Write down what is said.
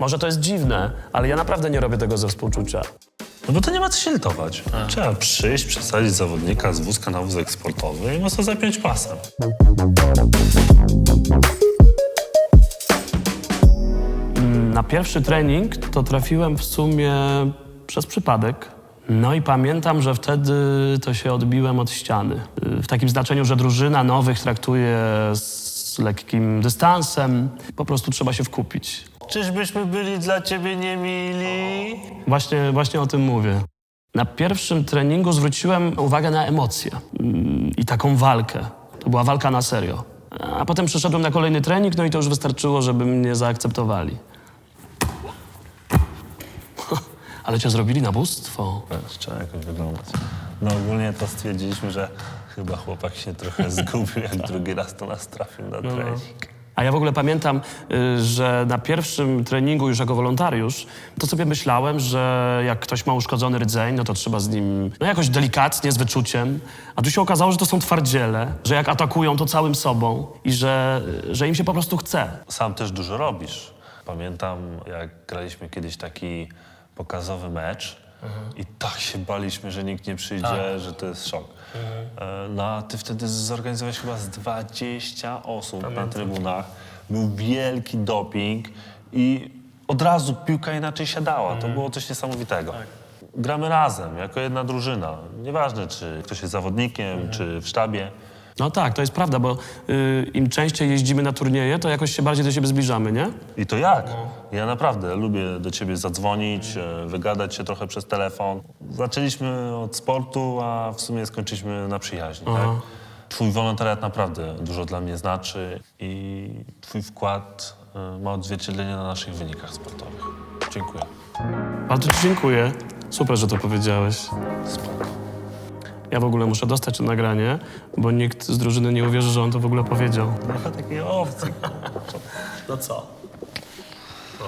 Może to jest dziwne, ale ja naprawdę nie robię tego ze współczucia. No bo to nie ma co się litować. Trzeba przyjść, przesadzić zawodnika z wózka na wózek sportowy i mocno zapiąć pasem. Na pierwszy trening to trafiłem w sumie przez przypadek. No i pamiętam, że wtedy to się odbiłem od ściany. W takim znaczeniu, że drużyna nowych traktuje z lekkim dystansem. Po prostu trzeba się wkupić. Czyżbyśmy byli dla ciebie niemili? Właśnie, właśnie o tym mówię. Na pierwszym treningu zwróciłem uwagę na emocje mm, i taką walkę. To była walka na serio. A potem przyszedłem na kolejny trening, no i to już wystarczyło, żeby mnie zaakceptowali. Ale cię zrobili na bóstwo. Trzeba jakoś wyglądać. No ogólnie to stwierdziliśmy, że chyba chłopak się trochę zgubił, jak drugi raz to nas trafił na trening. A ja w ogóle pamiętam, y, że na pierwszym treningu już jako wolontariusz, to sobie myślałem, że jak ktoś ma uszkodzony rdzeń, no to trzeba z nim no jakoś delikatnie, z wyczuciem. A tu się okazało, że to są twardziele, że jak atakują, to całym sobą i że, że im się po prostu chce. Sam też dużo robisz. Pamiętam, jak graliśmy kiedyś taki pokazowy mecz i tak się baliśmy, że nikt nie przyjdzie, że to jest szok. E, No a ty wtedy zorganizowałeś chyba z 20 osób na trybunach. Był wielki doping i od razu piłka inaczej siadała. To było coś niesamowitego. Gramy razem, jako jedna drużyna. Nieważne, czy ktoś jest zawodnikiem, czy w sztabie. No tak, to jest prawda, bo y, im częściej jeździmy na turnieje, to jakoś się bardziej do siebie zbliżamy, nie? I to jak? Ja naprawdę lubię do ciebie zadzwonić, e, wygadać się trochę przez telefon. Zaczęliśmy od sportu, a w sumie skończyliśmy na przyjaźni. Tak? Twój wolontariat naprawdę dużo dla mnie znaczy i twój wkład e, ma odzwierciedlenie na naszych wynikach sportowych. Dziękuję. Bardzo ci dziękuję. Super, że to powiedziałeś. Spoko ja w ogóle muszę dostać to nagranie, bo nikt z drużyny nie uwierzy, że on to w ogóle powiedział. Trochę takie owce. No co? No.